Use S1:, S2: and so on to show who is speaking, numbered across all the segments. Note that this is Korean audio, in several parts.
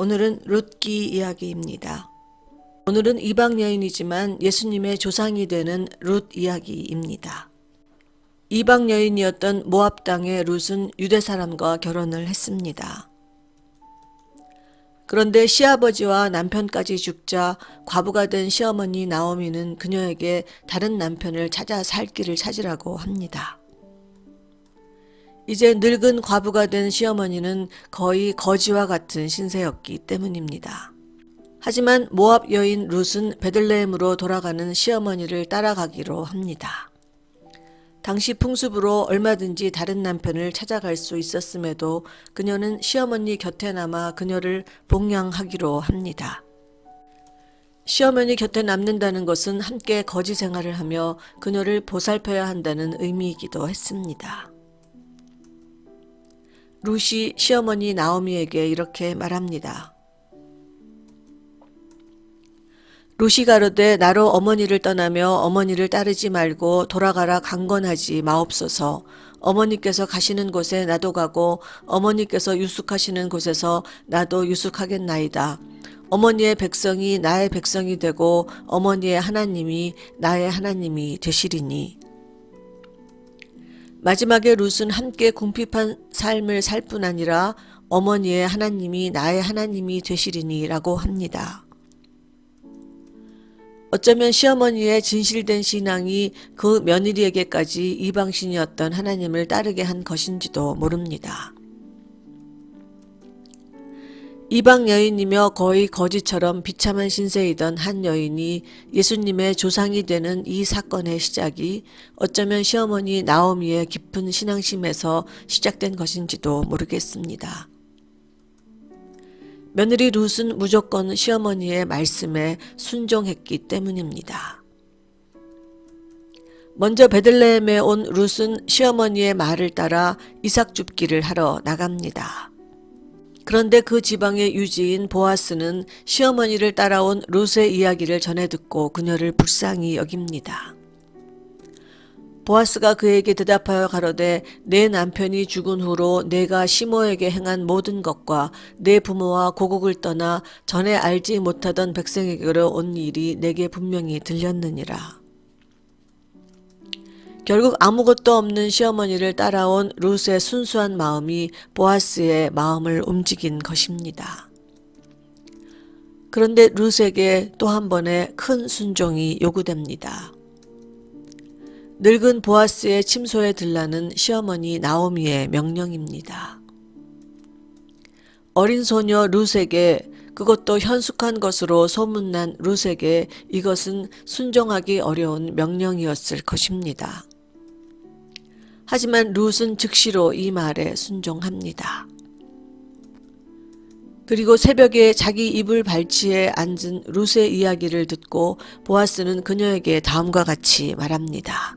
S1: 오늘은 룻기 이야기입니다. 오늘은 이방 여인이지만 예수님의 조상이 되는 룻 이야기입니다. 이방 여인이었던 모압 땅의 룻은 유대 사람과 결혼을 했습니다. 그런데 시아버지와 남편까지 죽자 과부가 된 시어머니 나오미는 그녀에게 다른 남편을 찾아 살 길을 찾으라고 합니다. 이제 늙은 과부가 된 시어머니는 거의 거지와 같은 신세였기 때문입니다. 하지만 모압 여인 룻은 베들레헴으로 돌아가는 시어머니를 따라가기로 합니다. 당시 풍습으로 얼마든지 다른 남편을 찾아갈 수 있었음에도 그녀는 시어머니 곁에 남아 그녀를 복양하기로 합니다. 시어머니 곁에 남는다는 것은 함께 거지 생활을 하며 그녀를 보살펴야 한다는 의미이기도 했습니다. 루시 시어머니 나오미에게 이렇게 말합니다. 루시 가로되 나로 어머니를 떠나며 어머니를 따르지 말고 돌아가라 강건하지 마옵소서. 어머니께서 가시는 곳에 나도 가고 어머니께서 유숙하시는 곳에서 나도 유숙하겠나이다. 어머니의 백성이 나의 백성이 되고 어머니의 하나님이 나의 하나님이 되시리니. 마지막에 룻은 함께 궁핍한 삶을 살 뿐 아니라 어머니의 하나님이 나의 하나님이 되시리니 라고 합니다. 어쩌면 시어머니의 진실된 신앙이 그 며느리에게까지 이방신이었던 하나님을 따르게 한 것인지도 모릅니다. 이방 여인이며 거의 거지처럼 비참한 신세이던 한 여인이 예수님의 조상이 되는 이 사건의 시작이 어쩌면 시어머니 나오미의 깊은 신앙심에서 시작된 것인지도 모르겠습니다. 며느리 룻은 무조건 시어머니의 말씀에 순종했기 때문입니다. 먼저 베들레헴에 온 룻은 시어머니의 말을 따라 이삭 줍기를 하러 나갑니다. 그런데 그 지방의 유지인 보아스는 시어머니를 따라온 룻의 이야기를 전해 듣고 그녀를 불쌍히 여깁니다. 보아스가 그에게 대답하여 가로되 내 남편이 죽은 후로 내가 시모에게 행한 모든 것과 내 부모와 고국을 떠나 전에 알지 못하던 백성에게로 온 일이 내게 분명히 들렸느니라. 결국 아무것도 없는 시어머니를 따라온 룻의 순수한 마음이 보아스의 마음을 움직인 것입니다. 그런데 룻에게 또 한 번의 큰 순종이 요구됩니다. 늙은 보아스의 침소에 들라는 시어머니 나오미의 명령입니다. 어린 소녀 룻에게 그것도 현숙한 것으로 소문난 룻에게 이것은 순종하기 어려운 명령이었을 것입니다. 하지만 룻은 즉시로 이 말에 순종합니다. 그리고 새벽에 자기 이불 발치에 앉은 룻의 이야기를 듣고 보아스는 그녀에게 다음과 같이 말합니다.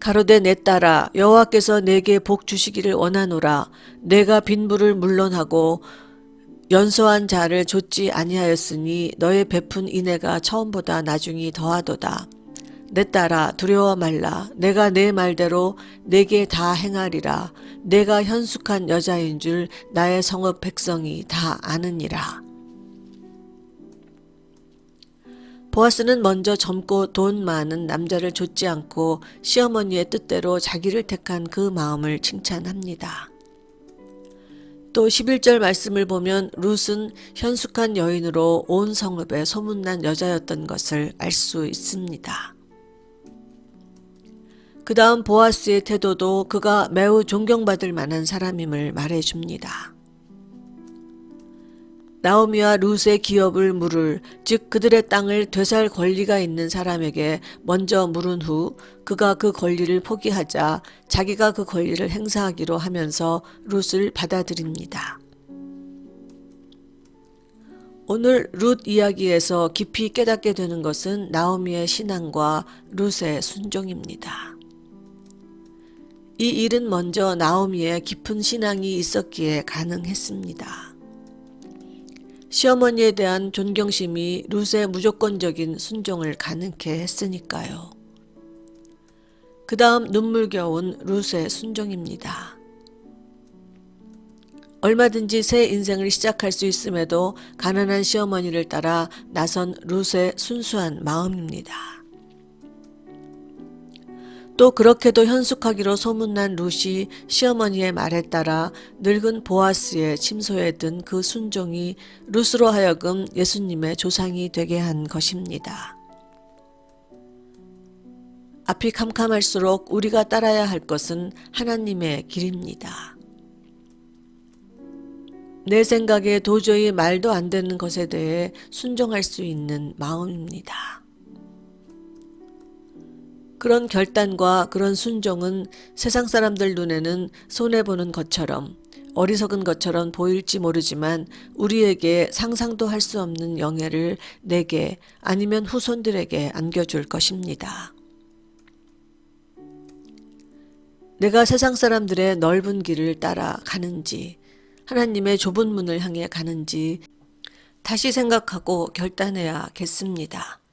S1: 가로되 내 딸아 여호와께서 내게 복 주시기를 원하노라 내가 빈부를 물론하고 연소한 자를 좇지 아니하였으니 너의 베푼 인애가 처음보다 나중이 더하도다 내 딸아 두려워 말라 내가 내 말대로 내게 다 행하리라 내가 현숙한 여자인 줄 나의 성읍 백성이 다 아느니라 보아스는 먼저 젊고 돈 많은 남자를 좇지 않고 시어머니의 뜻대로 자기를 택한 그 마음을 칭찬합니다. 또 11절 말씀을 보면 룻은 현숙한 여인으로 온 성읍에 소문난 여자였던 것을 알 수 있습니다. 그 다음 보아스의 태도도 그가 매우 존경받을 만한 사람임을 말해줍니다. 나오미와 룻의 기업을 물을 즉 그들의 땅을 되살 권리가 있는 사람에게 먼저 물은 후 그가 그 권리를 포기하자 자기가 그 권리를 행사하기로 하면서 룻을 받아들입니다. 오늘 룻 이야기에서 깊이 깨닫게 되는 것은 나오미의 신앙과 룻의 순종입니다. 이 일은 먼저 나오미의 깊은 신앙이 있었기에 가능했습니다. 시어머니에 대한 존경심이 룻의 무조건적인 순종을 가능케 했으니까요. 그 다음 눈물겨운 룻의 순종입니다. 얼마든지 새 인생을 시작할 수 있음에도 가난한 시어머니를 따라 나선 룻의 순수한 마음입니다. 또 그렇게도 현숙하기로 소문난 룻이 시어머니의 말에 따라 늙은 보아스의 침소에 든 그 순종이 룻으로 하여금 예수님의 조상이 되게 한 것입니다. 앞이 캄캄할수록 우리가 따라야 할 것은 하나님의 길입니다. 내 생각에 도저히 말도 안 되는 것에 대해 순종할 수 있는 마음입니다. 그런 결단과 그런 순종은 세상 사람들 눈에는 손해보는 것처럼 어리석은 것처럼 보일지 모르지만 우리에게 상상도 할 수 없는 영예를 내게 아니면 후손들에게 안겨줄 것입니다. 내가 세상 사람들의 넓은 길을 따라 가는지 하나님의 좁은 문을 향해 가는지 다시 생각하고 결단해야겠습니다.